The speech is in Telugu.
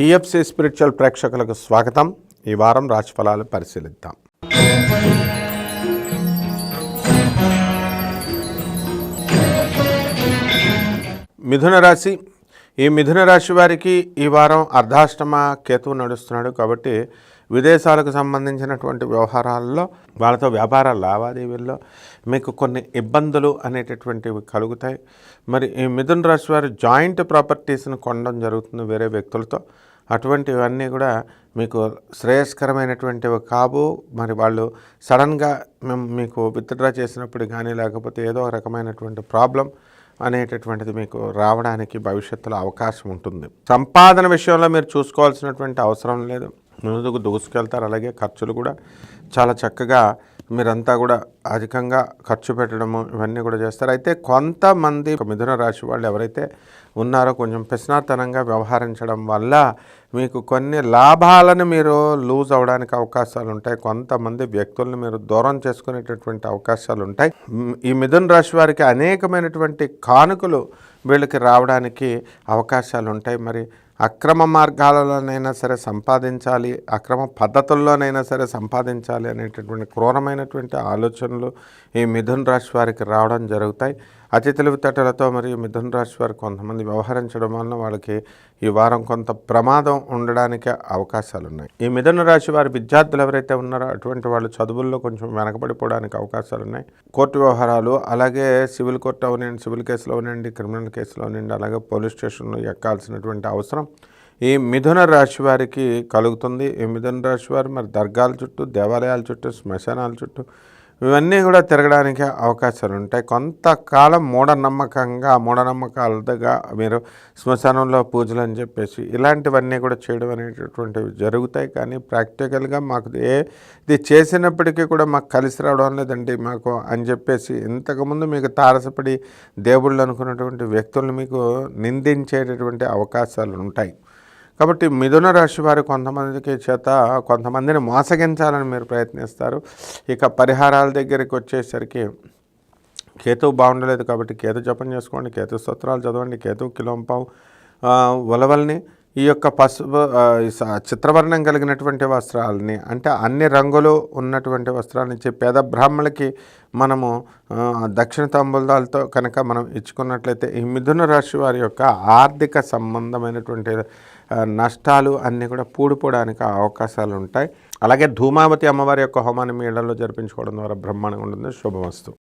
టిఎఫ్సి స్పిరిచువల్ ప్రేక్షకులకు స్వాగతం. ఈ వారం రాశిఫలాలు పరిశీలిద్దాం. మిథున రాశి. ఈ మిథున రాశి వారికి ఈ వారం అర్ధాష్టమ కేతువు నడుస్తున్నాడు కాబట్టి విదేశాలకు సంబంధించినటువంటి వ్యవహారాల్లో వాళ్ళతో వ్యాపార లావాదేవీల్లో మీకు కొన్ని ఇబ్బందులు అనేటటువంటివి కలుగుతాయి. మరి ఈ మిథున రాశి వారు జాయింట్ ప్రాపర్టీస్ని కొనడం జరుగుతుంది వేరే వ్యక్తులతో. అటువంటివన్నీ కూడా మీకు శ్రేయస్కరమైనటువంటివి కాబో. మరి వాళ్ళు సడన్గా మేము మీకు విత్డ్రా చేసినప్పుడు కానీ లేకపోతే ఏదో ఒక రకమైనటువంటి ప్రాబ్లం అనేటటువంటిది మీకు రావడానికి భవిష్యత్తులో అవకాశం ఉంటుంది. సంపాదన విషయంలో మీరు చూసుకోవాల్సినటువంటి అవసరం లేదు. ముందుకు దూసుకెళ్తారు. అలాగే ఖర్చులు కూడా చాలా చక్కగా మీరంతా కూడా అధికంగా ఖర్చు పెట్టడము ఇవన్నీ కూడా చేస్తారు. అయితే కొంతమంది మిథున రాశి వాళ్ళు ఎవరైతే ఉన్నారో కొంచెం పిస్నాతనంగా వ్యవహరించడం వల్ల మీకు కొన్ని లాభాలను మీరు లూజ్ అవడానికి అవకాశాలు ఉంటాయి. కొంతమంది వ్యక్తులను మీరు దూరం చేసుకునేటటువంటి అవకాశాలు ఉంటాయి. ఈ మిథున రాశి వారికి అనేకమైనటువంటి కానుకలు వీళ్ళకి రావడానికి అవకాశాలు ఉంటాయి. మరి అక్రమ మార్గాలలోనైనా సరే సంపాదించాలి అక్రమ పద్ధతుల్లోనైనా సరే సంపాదించాలి అనేటటువంటి క్రూరమైనటువంటి ఆలోచనలు ఈ మిథున్ రాశి వారికి రావడం జరుగుతాయి. అతి తెలివితేటలతో మరియు మిథున్ రాశి వారు కొంతమంది వ్యవహరించడం వలన వాళ్ళకి ఈ వారం కొంత ప్రమాదం ఉండడానికి అవకాశాలు ఉన్నాయి ఈ మిథున రాశి వారి విద్యార్థులు ఎవరైతే ఉన్నారో అటువంటి వాళ్ళు చదువుల్లో కొంచెం వెనకబడిపోవడానికి అవకాశాలు ఉన్నాయి కోర్టు వ్యవహారాలు అలాగే సివిల్ కోర్టు అవనండి సివిల్ కేసులో అవనండి క్రిమినల్ కేసులో అవనండి అలాగే పోలీస్ స్టేషన్లో ఎక్కాల్సినటువంటి అవసరం ఈ మిథున రాశి వారికి కలుగుతుంది. ఈ మిథున రాశి వారు మరి దర్గాల చుట్టూ దేవాలయాల చుట్టూ శ్మశానాల చుట్టూ ఇవన్నీ కూడా తిరగడానికి అవకాశాలు ఉంటాయి. కొంతకాలం మూఢనమ్మకంగా మూఢనమ్మకాలుగా మీరు శ్మశానంలో పూజలు అని చెప్పేసి ఇలాంటివన్నీ కూడా చేయడం అనేటటువంటివి జరుగుతాయి. కానీ ప్రాక్టికల్గా మాకు ఏ ఇది చేసినప్పటికీ కూడా మాకు కలిసి రావడం లేదండి మాకు అని చెప్పేసి ఇంతకుముందు మీకు తారసపడి దేవుళ్ళు అనుకున్నటువంటి వ్యక్తులను మీకు నిందించేటటువంటి అవకాశాలు ఉంటాయి. కాబట్టి మిథున రాశి వారు కొంతమందికి చేత కొంతమందిని మోసగించాలని మీరు ప్రయత్నిస్తారు. ఇక పరిహారాల దగ్గరికి వచ్చేసరికి కేతువు బాగుండలేదు కాబట్టి కేతు జపం చేసుకోండి కేతు స్తోత్రాలు చదవండి కేతు కిలోంపావు ఉలవల్ని ఈ యొక్క పసుపు చిత్రవర్ణం కలిగినటువంటి వస్త్రాలని అంటే అన్ని రంగులు ఉన్నటువంటి వస్త్రాలని ఇచ్చి పేద బ్రాహ్మణులకి మనము దక్షిణ తాంబూలాలతో కనుక మనం ఇచ్చుకున్నట్లయితే ఈ మిథున రాశి వారి యొక్క ఆర్థిక సంబంధమైనటువంటి నష్టాలు అన్నీ కూడా పూడిపోవడానికి అవకాశాలు ఉంటాయి. అలాగే ధూమావతి అమ్మవారి యొక్క హోమాన్ని మీ ఇళ్ళలో జరిపించుకోవడం ద్వారా బ్రహ్మాండంగా ఉంటుంది. శుభమస్తు.